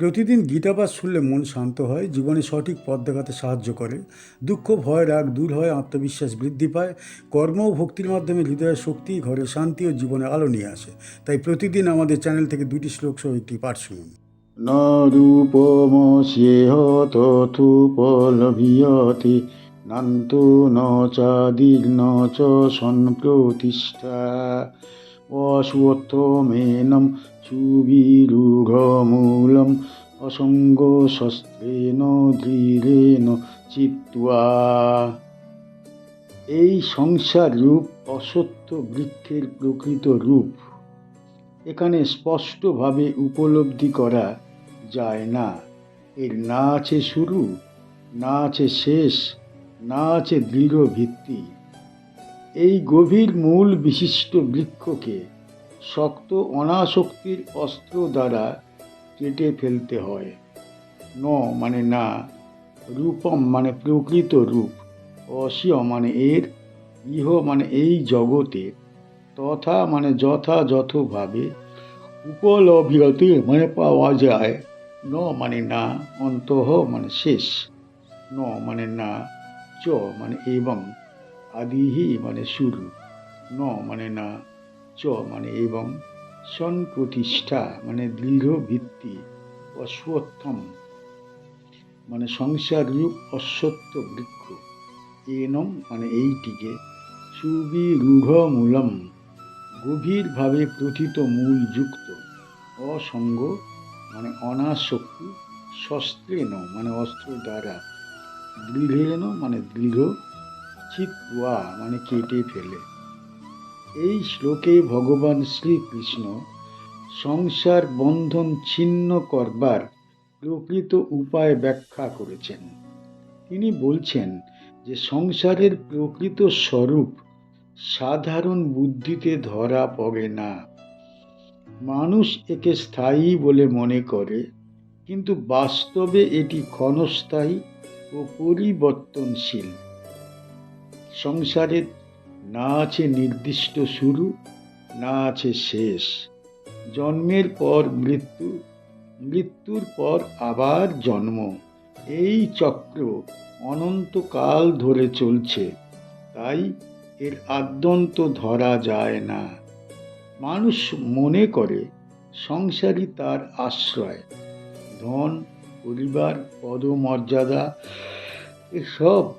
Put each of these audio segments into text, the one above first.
প্রতিদিন গীতাবাস শুনলে মন শান্ত হয়, জীবনে সঠিক পথ দেখাতে সাহায্য করে। দুঃখ, ভয়, রাগ দূর হয়, আত্মবিশ্বাস বৃদ্ধি পায়। কর্ম ও ভক্তির মাধ্যমে হৃদয়ের শক্তি, ঘরে শান্তি ও জীবনে আলো নিয়ে আসে। তাই প্রতিদিন আমাদের চ্যানেল থেকে দুটি শ্লোক সহ একটি পাঠ শুনুন। ন রূপম সেহ নান্তু ন চাদীর্ণ চ অশ্বত্থমেনম সুবিরূঢ়মূলম অসঙ্গশস্ত্রেণ দৃঢ়েন চিত্ত্বা। এই সংসার রূপ অসত্য বৃক্ষের প্রকৃত রূপ। এখানে স্পষ্টভাবে উপলব্ধি করা যায় না। এর না আছে শুরু, না আছে শেষ, না আছে দৃঢ় ভিত্তি। এই গভীর মূল বিশিষ্ট বৃক্ষকে শক্ত অনাসক্তির অস্ত্র দ্বারা কেটে ফেলতে হয়। ন মানে না, রূপম মানে প্রকৃত রূপ অসীয় মানে এর, ইহ মানে এই জগতে, তথা মানে যথাযথভাবে উপলভ্যতে মানে পাওয়া যায়। ন মানে না, অন্তঃ মানে শেষ। ন মানে না, চ মানে এবং, আদিহি মানে শুরু। ন মানে না চ মানে এবং সন প্রতিষ্ঠা মানে দৃঢ় ভিত্তি অশ্বত্থম মানে সংসার রূপ অশ্বত্থ বৃক্ষ। এনম মানে এইটিকে সুবিরূঢ় মূলম গভীরভাবে প্রথিত মূল যুক্ত, অসঙ্গ মানে অনাসক্তি শস্ত্রেণ মানে অস্ত্র দ্বারা দৃঢ়েন মানে দৃঢ়, চিত্ওয়া মানে কেটে ফেলে। এই শ্লোকে ভগবান শ্রীকৃষ্ণ সংসার বন্ধন ছিন্ন করবার প্রকৃত উপায় ব্যাখ্যা করেছেন। তিনি বলছেন যে সংসারের প্রকৃত স্বরূপ সাধারণ বুদ্ধিতে ধরা পড়ে না। মানুষ একে স্থায়ী বলে মনে করে, কিন্তু বাস্তবে এটি ক্ষণস্থায়ী ও পরিবর্তনশীল। সংসারের না আছে নির্দিষ্ট শুরু, না আছে শেষ। জন্মের পর মৃত্যু, মৃত্যুর পর আবার জন্ম। এই চক্র অনন্তকাল ধরে চলছে, তাই এর আদ্যন্ত ধরা যায় না। মানুষ মনে করে সংসারই তার আশ্রয়। ধন, পরিবার, পদমর্যাদা, এসব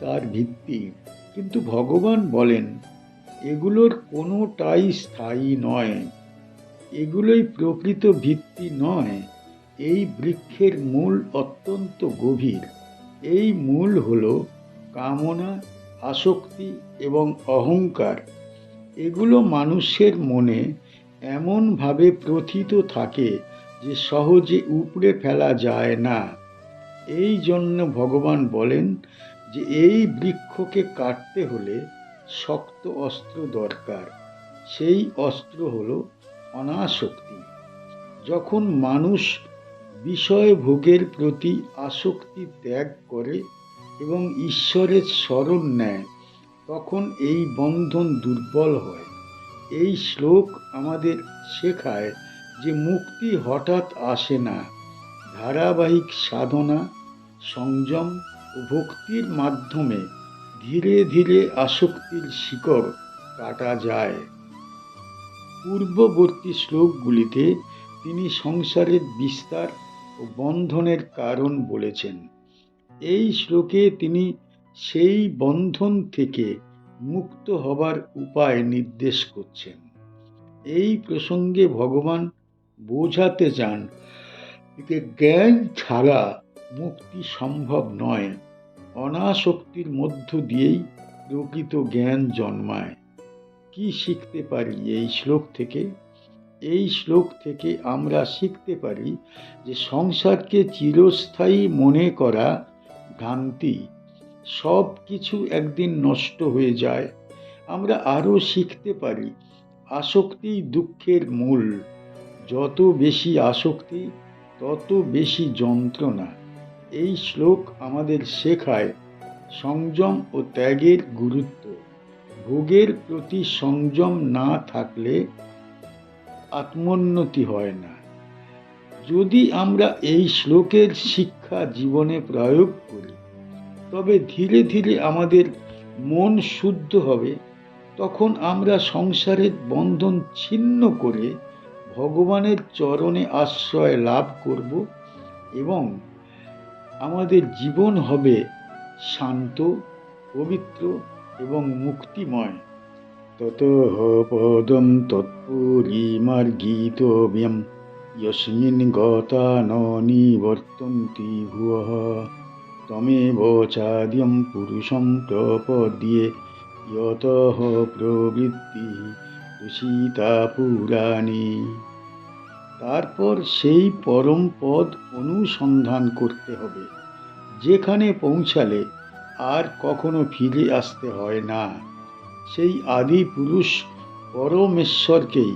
তার ভিত্তি। কিন্তু ভগবান বলেন, এগুলোর কোনোটাই স্থায়ী নয়। এগুলোই প্রকৃত ভিত্তি নয়। এই বৃক্ষের মূল অত্যন্ত গভীর। এই মূল হল কামনা, আসক্তি এবং অহংকার। এগুলো মানুষের মনে এমনভাবে প্রথিত থাকে যে সহজে উপড়ে ফেলা যায় না। এই জন্য ভগবান বলেন যে এই বৃক্ষকে কাটতে হলে শক্ত অস্ত্র দরকার। সেই অস্ত্র হল অনাসক্তি। যখন মানুষ বিষয় ভোগের প্রতি আসক্তি ত্যাগ করে এবং ঈশ্বরের স্মরণ নেয়, তখন এই বন্ধন দুর্বল হয়। এই শ্লোক আমাদের শেখায় যে মুক্তি হঠাৎ আসে না। ধারাবাহিক সাধনা, সংযম ভক্তির মাধ্যমে ধীরে ধীরে আসক্তির শিকড় কাটা যায়। পূর্ববর্তী শ্লোকগুলিতে তিনি সংসারের বিস্তার ও বন্ধনের কারণ বলেছেন। এই শ্লোকে তিনি সেই বন্ধন থেকে মুক্ত হবার উপায় নির্দেশ করছেন। এই প্রসঙ্গে ভগবান বোঝাতে চান জ্ঞান ছাড়া মুক্তি সম্ভব নয়। অনাসক্তির মধ্য দিয়েই প্রকৃত জ্ঞান জন্মায়। কি শিখতে পারি এই শ্লোক থেকে? এই শ্লোক থেকে আমরা শিখতে পারি যে সংসারকে চিরস্থায়ী মনে করা ভ্রান্তি। সব কিছু একদিন নষ্ট হয়ে যায়। আমরা আরও শিখতে পারি আসক্তি দুঃখের মূল। যত বেশি আসক্তি, তত বেশি যন্ত্রণা। এই শ্লোক আমাদের শেখায় সংযম ও ত্যাগের গুরুত্ব। ভোগের প্রতি সংযম না থাকলে আত্মোন্নতি হয় না। যদি আমরা এই শ্লোকের শিক্ষা জীবনে প্রয়োগ করি, তবে ধীরে ধীরে আমাদের মন শুদ্ধ হবে, তখন আমরা সংসারের বন্ধন ছিন্ন করে ভগবানের চরণে আশ্রয় লাভ করব এবং আমাদের জীবন হবে শান্ত, পবিত্র এবং মুক্তিময়। তত পদম তৎপুরীমার্গীতব্যম ইয়স্মিন গতা ন নিবর্তন্তি ভুয়ঃ। তমেব চাদ্যম পুরুষম প্রপদ্যে। ইয়তঃ প্রবৃত্তি ঋষিতা পুরাণী। তারপর সেই পরম পদ অনুসন্ধান করতে হবে। যেখানে পৌঁছালে আর কখনো ফিরে আসতে হয় না। সেই আদি পুরুষ পরমেশ্বরকেই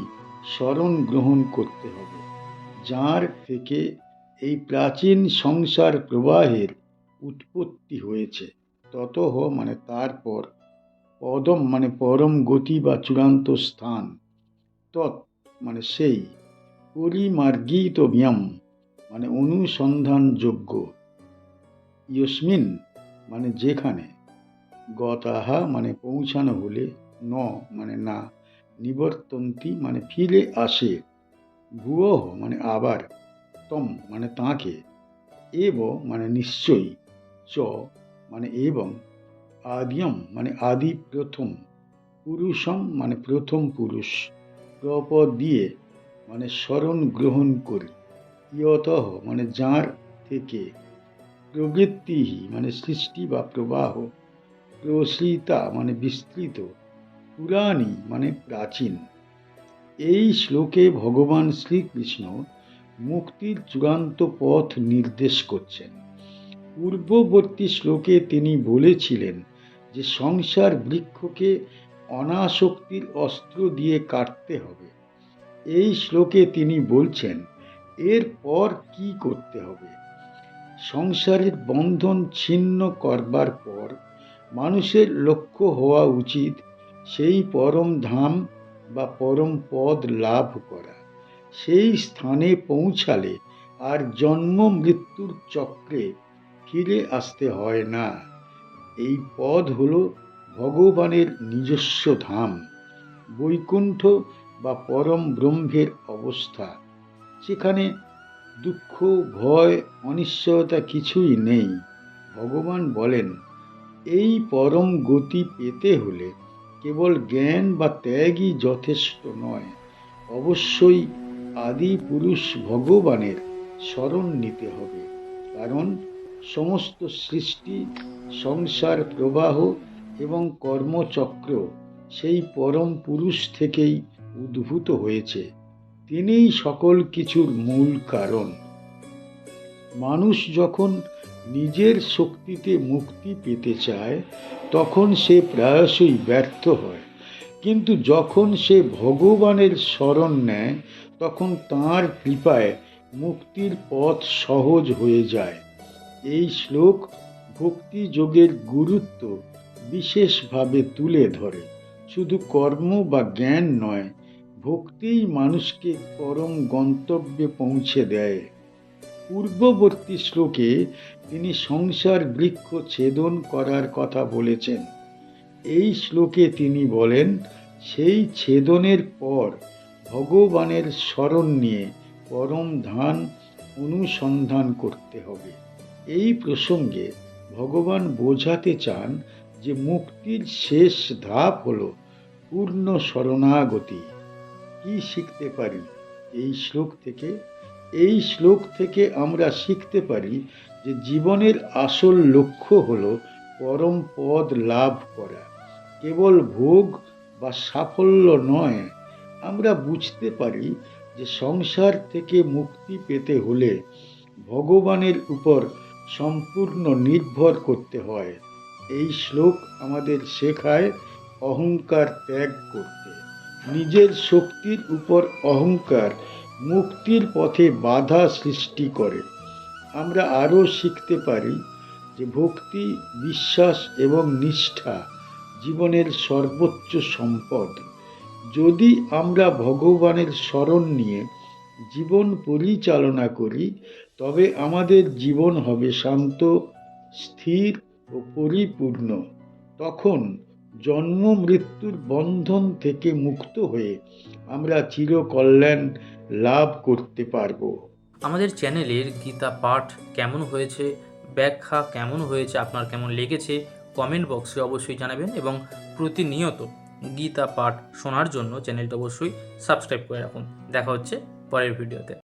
স্মরণ গ্রহণ করতে হবে, যার থেকে এই প্রাচীন সংসার প্রবাহের উৎপত্তি হয়েছে। ততহ মানে তারপর পদম মানে পরম গতি বা চূড়ান্ত স্থান, তৎ মানে সেই পরিমার্গিত ব্যায়াম মানে অনুসন্ধানযোগ্য। ইয়স্মিন মানে যেখানে, গতাহা মানে পৌঁছানো হলে, ন মানে না, নিবর্তন্তি মানে ফিরে আসে, ভুয়হ মানে আবার, তম মানে তাঁকে, এব মানে নিশ্চয়ই, চ মানে এবং, আদিয়ম মানে আদি প্রথম, পুরুষম মানে প্রথম পুরুষ, প্রপদ দিয়ে মানে স্মরণ গ্রহণ করি। ইয়তঃ মানে যার থেকে প্রবৃত্তি মানে সৃষ্টি বা প্রবাহ, প্রসৃতা মানে বিস্তৃত, পুরাণী মানে প্রাচীন। এই শ্লোকে ভগবান শ্রীকৃষ্ণ মুক্তির চূড়ান্ত পথ নির্দেশ করছেন। পূর্ববর্তী শ্লোকে তিনি বলেছিলেন যে সংসার বৃক্ষকে অনাসক্তির অস্ত্র দিয়ে কাটতে হবে। এই শ্লোকে তিনি বলছেন, এরপর কি করতে হবে? সংসারের বন্ধন ছিন্ন করবার পর মানুষের লক্ষ্য হওয়া উচিত সেই পরম ধাম বা পরম পদ লাভ করা। সেই স্থানে পৌঁছালে আর জন্ম মৃত্যুর চক্রে ফিরে আসতে হয় না। এই পদ হল ভগবানের নিজস্ব ধাম। বৈকুণ্ঠ বা পরম ব্রহ্মের অবস্থা। সেখানে দুঃখ, ভয়, অনিশ্চয়তা কিছুই নেই। ভগবান বলেন, এই পরম গতি পেতে হলে কেবল জ্ঞান বা ত্যাগই যথেষ্ট নয়। অবশ্যই আদি পুরুষ ভগবানের স্মরণ নিতে হবে। কারণ সমস্ত সৃষ্টি, সংসার প্রবাহ এবং কর্মচক্র সেই পরম পুরুষ থেকেই উদ্ভূত হয়েছে। তিনিই সকল কিছুর মূল কারণ। মানুষ যখন নিজের শক্তিতে মুক্তি পেতে চায়, তখন সে প্রায়শই ব্যর্থ হয়। কিন্তু যখন সে ভগবানের শরণ নেয়, তখন তাঁর কৃপায় মুক্তির পথ সহজ হয়ে যায়। এই শ্লোক ভক্তি যোগের গুরুত্ব বিশেষভাবে তুলে ধরে। শুধু কর্ম বা জ্ঞান নয় ভক্তিই মানুষকে পরম গন্তব্যে পৌঁছে দেয়। পূর্ববর্তী শ্লোকে তিনি সংসার বৃক্ষ ছেদন করার কথা বলেছেন। এই শ্লোকে তিনি বলেন, সেই ছেদনের পর ভগবানের স্মরণ নিয়ে পরম ধান অনুসন্ধান করতে হবে। এই প্রসঙ্গে ভগবান বোঝাতে চান যে মুক্তির শেষ ধাপ হল পূর্ণ শরণাগতি। কি শিখতে পারি? এই শ্লোক থেকে, এই শ্লোক থেকে আমরা শিখতে পারি যে জীবনের আসল লক্ষ্য হল পরম পদ লাভ করা। কেবল ভোগ বা সাফল্য নয়, আমরা বুঝতে পারি যে সংসার থেকে মুক্তি পেতে হলে ভগবানের উপর সম্পূর্ণ নির্ভর করতে হয়। এই শ্লোক আমাদের শেখায় অহংকার ত্যাগ করতে। নিজের শক্তির উপর অহংকার মুক্তির পথে বাধা সৃষ্টি করে। আমরা আরও শিখতে পারি যে ভক্তি, বিশ্বাস এবং নিষ্ঠা জীবনের সর্বোচ্চ সম্পদ। যদি আমরা ভগবানের স্মরণ নিয়ে জীবন পরিচালনা করি, তবে আমাদের জীবন হবে শান্ত, স্থির ও পরিপূর্ণ। তখন জন্ম মৃত্যুর বন্ধন থেকে মুক্ত হয়ে আমরা চিরকল্যাণ লাভ করতে পারব। আমাদের চ্যানেলের গীতা পাঠ কেমন হয়েছে, ব্যাখ্যা কেমন হয়েছে, আপনার কেমন লেগেছে কমেন্ট বক্সে অবশ্যই জানাবেন এবং প্রতিনিয়ত গীতা পাঠ শোনার জন্য চ্যানেলটা অবশ্যই সাবস্ক্রাইব করে রাখুন। দেখা হচ্ছে পরের ভিডিওতে